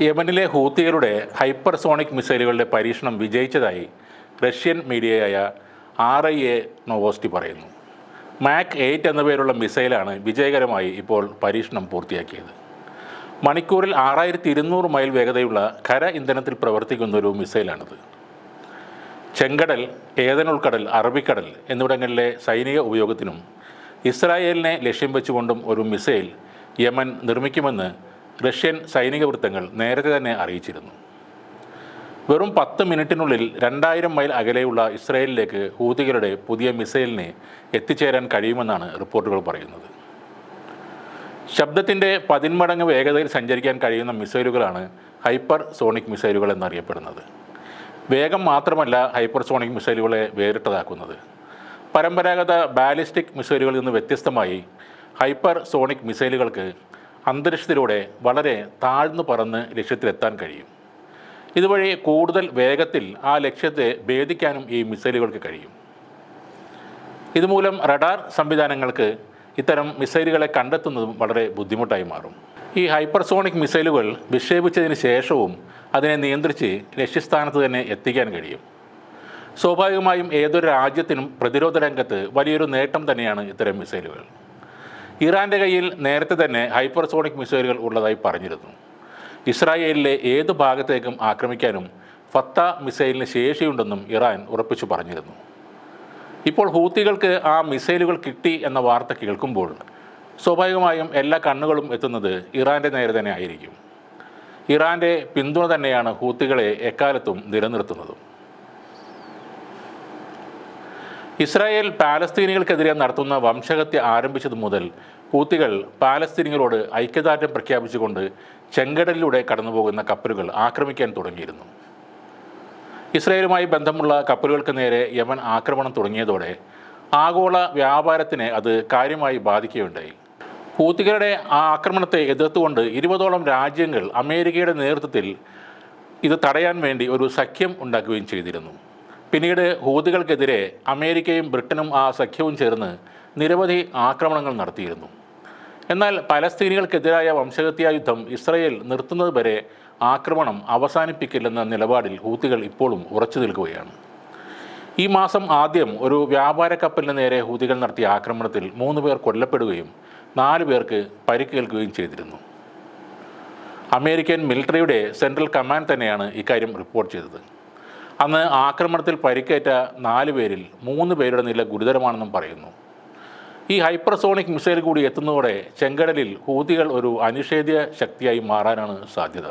യമനിലെ ഹൂത്തികളുടെ ഹൈപ്പർസോണിക് മിസൈലുകളുടെ പരീക്ഷണം വിജയിച്ചതായി റഷ്യൻ മീഡിയയായ ആർ ഐ എ നോവോസ്റ്റി പറയുന്നു. മാക് എയ്റ്റ് എന്ന പേരുള്ള മിസൈലാണ് വിജയകരമായി ഇപ്പോൾ പരീക്ഷണം പൂർത്തിയാക്കിയത്. മണിക്കൂറിൽ ആറായിരത്തി ഇരുന്നൂറ് മൈൽ വേഗതയുള്ള ഖര ഇന്ധനത്തിൽ പ്രവർത്തിക്കുന്ന ഒരു മിസൈലാണിത്. ചെങ്കടൽ ഏതൻ ഉൾക്കടൽ അറബിക്കടൽ എന്നിവിടങ്ങളിലെ സൈനിക ഉപയോഗത്തിനും ഇസ്രായേലിനെ ലക്ഷ്യം വെച്ചുകൊണ്ടും ഒരു മിസൈൽ യമൻ നിർമ്മിക്കുമെന്ന് റഷ്യൻ സൈനിക വൃത്തങ്ങൾ നേരത്തെ തന്നെ അറിയിച്ചിരുന്നു. വെറും പത്ത് മിനിറ്റിനുള്ളിൽ രണ്ടായിരം മൈൽ അകലെയുള്ള ഇസ്രായേലിലേക്ക് ഹൂതികളുടെ പുതിയ മിസൈലിനെ എത്തിച്ചേരാൻ കഴിയുമെന്നാണ് റിപ്പോർട്ടുകൾ പറയുന്നത്. ശബ്ദത്തിന്റെ പതിന്മടങ്ങ് വേഗതയിൽ സഞ്ചരിക്കാൻ കഴിയുന്ന മിസൈലുകളാണ് ഹൈപ്പർ സോണിക് മിസൈലുകൾ എന്നറിയപ്പെടുന്നത്. വേഗം മാത്രമല്ല ഹൈപ്പർ സോണിക് മിസൈലുകളെ വേറിട്ടതാക്കുന്നത്. പരമ്പരാഗത ബാലിസ്റ്റിക് മിസൈലുകളിൽ നിന്ന് വ്യത്യസ്തമായി ഹൈപ്പർ സോണിക് മിസൈലുകൾക്ക് അന്തരീക്ഷത്തിലൂടെ വളരെ താഴ്ന്നു പറന്ന് ലക്ഷ്യത്തിലെത്താൻ കഴിയും. ഇതുവഴി കൂടുതൽ വേഗത്തിൽ ആ ലക്ഷ്യത്തെ ഭേദിക്കാനും ഈ മിസൈലുകൾക്ക് കഴിയും. ഇതുമൂലം റഡാർ സംവിധാനങ്ങൾക്ക് ഇത്തരം മിസൈലുകളെ കണ്ടെത്തുന്നതും വളരെ ബുദ്ധിമുട്ടായി മാറും. ഈ ഹൈപ്പർസോണിക് മിസൈലുകൾ വിക്ഷേപിച്ചതിന് ശേഷവും അതിനെ നിയന്ത്രിച്ച് ലക്ഷ്യസ്ഥാനത്ത് തന്നെ എത്തിക്കാൻ കഴിയും. സ്വാഭാവികമായും ഏതൊരു രാജ്യത്തിനും പ്രതിരോധ രംഗത്ത് വലിയൊരു നേട്ടം തന്നെയാണ് ഇത്തരം മിസൈലുകൾ. ഇറാന്റെ കയ്യിൽ നേരത്തെ തന്നെ ഹൈപ്പർസോണിക് മിസൈലുകൾ ഉള്ളതായി പറഞ്ഞിരുന്നു. ഇസ്രായേലിലെ ഏത് ഭാഗത്തേക്കും ആക്രമിക്കാനും ഫത്ത മിസൈലിന് ശേഷിയുണ്ടെന്നും ഇറാൻ ഉറപ്പിച്ചു പറഞ്ഞിരുന്നു. ഇപ്പോൾ ഹൂത്തികൾക്ക് ആ മിസൈലുകൾ കിട്ടി എന്ന വാർത്ത കേൾക്കുമ്പോൾ സ്വാഭാവികമായും എല്ലാ കണ്ണുകളും എത്തുന്നത് ഇറാന്റെ നേരെ തന്നെ ആയിരിക്കും. ഇറാന്റെ പിന്തുണ തന്നെയാണ് ഹൂത്തികളെ എക്കാലത്തും നിലനിർത്തുന്നതും. ഇസ്രായേൽ പാലസ്തീനികൾക്കെതിരെ നടത്തുന്ന വംശഹത്യ ആരംഭിച്ചതു മുതൽ ഹൂത്തികൾ പാലസ്തീനികളോട് ഐക്യദാർഢ്യം പ്രഖ്യാപിച്ചുകൊണ്ട് ചെങ്കടലിലൂടെ കടന്നുപോകുന്ന കപ്പലുകൾ ആക്രമിക്കാൻ തുടങ്ങിയിരുന്നു. ഇസ്രായേലുമായി ബന്ധമുള്ള കപ്പലുകൾക്ക് നേരെ യമൻ ആക്രമണം തുടങ്ങിയതോടെ ആഗോള വ്യാപാരത്തിനെ അത് കാര്യമായി ബാധിക്കുകയുണ്ടായി. ഹൂത്തികളുടെ ആ ആക്രമണത്തെ എതിർത്തുകൊണ്ട് ഇരുപതോളം രാജ്യങ്ങൾ അമേരിക്കയുടെ നേതൃത്വത്തിൽ ഇത് തടയാൻ വേണ്ടി ഒരു സഖ്യം ഉണ്ടാക്കുകയും ചെയ്തിരുന്നു. പിന്നീട് ഹൂതികൾക്കെതിരെ അമേരിക്കയും ബ്രിട്ടനും ആ സഖ്യവും ചേർന്ന് നിരവധി ആക്രമണങ്ങൾ നടത്തിയിരുന്നു. എന്നാൽ പലസ്തീനികൾക്കെതിരായ വംശഹത്യാ യുദ്ധം ഇസ്രയേൽ നിർത്തുന്നത് വരെ ആക്രമണം അവസാനിപ്പിക്കില്ലെന്ന നിലപാടിൽ ഹൂത്തികൾ ഇപ്പോഴും ഉറച്ചു നിൽക്കുകയാണ്. ഈ മാസം ആദ്യം ഒരു വ്യാപാര കപ്പലിന് നേരെ ഹൂതികൾ നടത്തിയ ആക്രമണത്തിൽ മൂന്ന് പേർ കൊല്ലപ്പെടുകയും നാല് പേർക്ക് പരിക്കേൽക്കുകയും ചെയ്തിരുന്നു. അമേരിക്കൻ മിലിറ്ററിയുടെ സെൻട്രൽ കമാൻഡ് തന്നെയാണ് ഇക്കാര്യം റിപ്പോർട്ട് ചെയ്തത്. അന്ന് ആക്രമണത്തിൽ പരിക്കേറ്റ നാല് പേരിൽ മൂന്ന് പേരുടെ നില ഗുരുതരമാണെന്നും പറയുന്നു. ഈ ഹൈപ്പർസോണിക് മിസൈൽ കൂടി എത്തുന്നതോടെ ചെങ്കടലിൽ ഹൂതികൾ ഒരു അനിഷേധ്യ ശക്തിയായി മാറാനാണ് സാധ്യത.